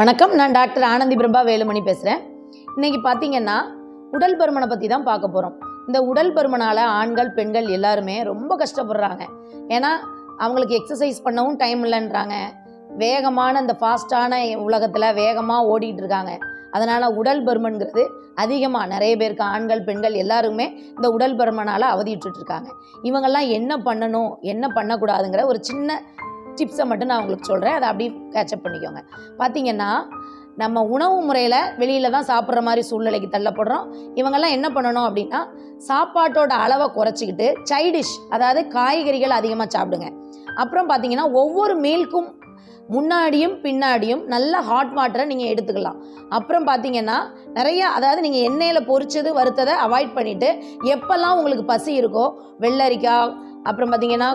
வணக்கம். நான் டாக்டர் ஆனந்தி பிரபா வேலுமணி பேசுகிறேன் இன்னைக்கு பார்த்தீங்கன்னா உடல் பருமனை பற்றி தான் பார்க்க போகிறோம் இந்த உடல் பருமனால் ஆண்கள் பெண்கள் எல்லாருமே ரொம்ப கஷ்டப்படுறாங்க. ஏன்னா அவங்களுக்கு எக்ஸசைஸ் பண்ணவும் டைம் இல்லைன்றாங்க. வேகமான இந்த ஃபாஸ்ட்டான உலகத்தில் வேகமாக ஓடிட்டு இருக்காங்க. அதனால் உடல் பருமன்கிறது அதிகமாக நிறைய பேருக்கு ஆண்கள் பெண்கள் எல்லாருமே இந்த உடல் பருமனால் அவதிட்டுருக்காங்க இருக்காங்க. இவங்கெல்லாம் என்ன பண்ணணும் என்ன பண்ணக்கூடாதுங்கிற ஒரு சின்ன டிப்ஸை மட்டும் நான் உங்களுக்கு சொல்கிறேன் அதை அப்படியே கேட்சப் பண்ணிக்கோங்க. பார்த்தீங்கன்னா நம்ம உணவு முறையில் வெளியில் தான் சாப்பிட்ற மாதிரி சூழ்நிலைக்கு தள்ளப்படுறோம். இவங்கெல்லாம் என்ன பண்ணணும் அப்படின்னா சாப்பாட்டோட அளவை குறைச்சிக்கிட்டு சைடிஷ் அதாவது காய்கறிகள் அதிகமாக சாப்பிடுங்க. அப்புறம் பார்த்தீங்கன்னா ஒவ்வொரு மீல்க்கும் முன்னாடியும் பின்னாடியும் நல்ல ஹாட் வாட்டரை நீங்கள் எடுத்துக்கலாம். அப்புறம் பார்த்தீங்கன்னா நிறைய அதாவது நீங்கள் எண்ணெயில் பொறிச்சது வறுத்ததை அவாய்ட் பண்ணிவிட்டு எப்போல்லாம் உங்களுக்கு பசி இருக்கோ வெள்ளரிக்காய் அப்புறம் பார்த்தீங்கன்னா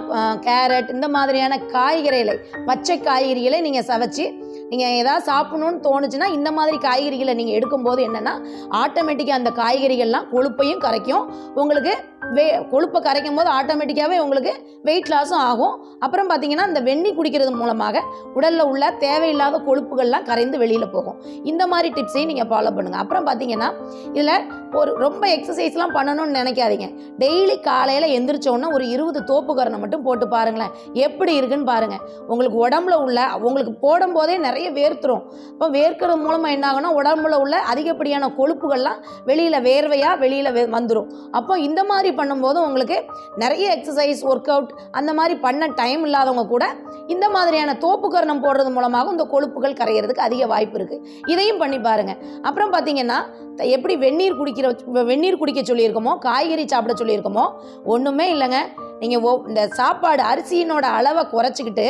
கேரட் இந்த மாதிரியான காய்கறிகளை பச்சை காய்கறிகளை நீங்கள் சவைச்சு நீங்கள் ஏதாவது சாப்பிடணும்னு தோணுச்சுன்னா இந்த மாதிரி காய்கறிகளை நீங்கள் எடுக்கும்போது என்னென்னா ஆட்டோமேட்டிக்காக அந்த காய்கறிகள்லாம் கொழுப்பையும் கரைக்கும். உங்களுக்கு வே கொழுப்பை கரைக்கும் போது ஆட்டோமேட்டிக்காகவே உங்களுக்கு வெயிட் லாஸும் ஆகும். அப்புறம் பார்த்தீங்கன்னா இந்த வெண்ணி குடிக்கிறது மூலமாக உடலில் உள்ள தேவையில்லாத கொழுப்புகள்லாம் கரைந்து வெளியில் போகும். இந்த மாதிரி டிப்ஸையும் நீங்கள் ஃபாலோ பண்ணுங்கள் அப்புறம் பார்த்தீங்கன்னா இதில் ஒரு ரொம்ப எக்ஸசைஸ்லாம் பண்ணணும்னு நினைக்காதீங்க. டெய்லி காலையில் எந்திரிச்சோன்னா ஒரு இருபது தோப்புக்கரணை மட்டும் போட்டு பாருங்களேன். எப்படி இருக்குன்னு பாருங்கள் உங்களுக்கு உடம்புல உள்ள உங்களுக்கு போடும்போதே நிறைய வேர்த்துரும். இப்போ வேர்க்கிறது மூலமாக என்ன ஆகும்னா உடம்புல உள்ள அதிகப்படியான கொழுப்புகள்லாம் வெளியில் வேர்வையாக வெளியில் வந்துடும் அப்போ இந்த மாதிரி பண்ணும்போது உங்களுக்கு நிறைய எக்ஸசைஸ் ஒர்க் அவுட் அந்த மாதிரி பண்ண டைம் இல்லாதவங்க கூட இந்த மாதிரியான தோப்புக்கரணம் போடுறது மூலமாக இந்த கொழுப்புகள் கரையிறதுக்கு அதிக வாய்ப்பு இருக்குது இதையும் பண்ணி பாருங்கள் அப்புறம் பார்த்தீங்கன்னா த- எப்படி வெந்நீர் குடிக்கிற வெந்நீர் குடிக்க சொல்லியிருக்கோமோ காய்கறி சாப்பிட சொல்லியிருக்கோமோ ஒன்றுமே இல்லைங்க. நீங்கள் ஓ இந்த சாப்பாடு அரிசியினோட அளவை குறைச்சிக்கிட்டு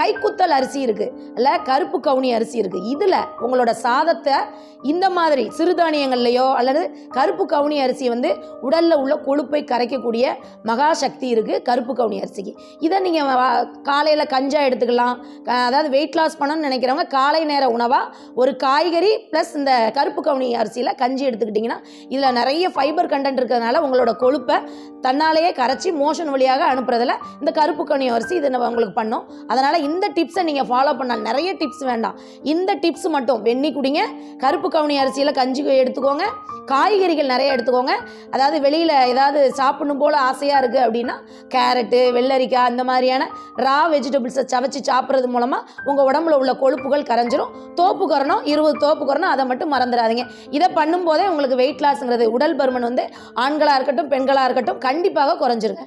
கைக்குத்தல் அரிசி இருக்குது இல்லை கருப்பு கவுனி அரிசி இருக்குது இதில் உங்களோட சாதத்தை இந்த மாதிரி சிறுதானியங்கள்லையோ அல்லது கருப்பு கவுனி அரிசி வந்து உடலில் உள்ள கொழுப்பை கரைக்கக்கூடிய மகா சக்தி இருக்குது கருப்பு கவுனி அரிசிக்கு. இதை நீங்கள் காலையில் கஞ்சா எடுத்துக்கலாம். அதாவது வெயிட் லாஸ் பண்ணணும்னு நினைக்கிறவங்க காலை நேர உணவாக ஒரு காய்கறி ப்ளஸ் இந்த கருப்பு கவுனி அரிசியில் கஞ்சி எடுத்துக்கிட்டிங்கன்னா இதில் நிறைய ஃபைபர் கண்டென்ட் இருக்கிறதுனால உங்களோட கொழுப்பை தன்னாலேயே கரைச்சி மோஷன் வழியாக அனுப்புறதுல இந்த கருப்பு கனி அரிசி இது நம்ம உங்களுக்கு பண்ணோம். அதனால் இந்த டிப்ஸை நீங்கள் ஃபாலோ பண்ணால் நிறைய டிப்ஸ் வேண்டாம். இந்த டிப்ஸ் மட்டும் வெந்நி குடிங்க. கருப்பு கவுனி அரிசியில் கஞ்சி எடுத்துக்கோங்க. காய்கறிகள் நிறைய எடுத்துக்கோங்க. அதாவது வெளியில் ஏதாவது சாப்பிடணும் போல் ஆசையாக இருக்குது அப்படின்னா கேரட்டு வெள்ளரிக்காய் அந்த மாதிரியான ரா வெஜிடபிள்ஸை சவைச்சு சாப்பிட்றது மூலமாக உங்கள் உடம்புல உள்ள கொழுப்புகள் கரைஞ்சிரும். தோப்பு குறணும் இருபது தோப்பு குறணும் அதை மட்டும் மறந்துடாதீங்க. இதை பண்ணும்போதே உங்களுக்கு வெயிட் லாஸ்ங்கிறது உடல் பருமன் வந்து ஆண்களாக இருக்கட்டும் பெண்களாக இருக்கட்டும் கண்டிப்பாக குறைஞ்சிருங்க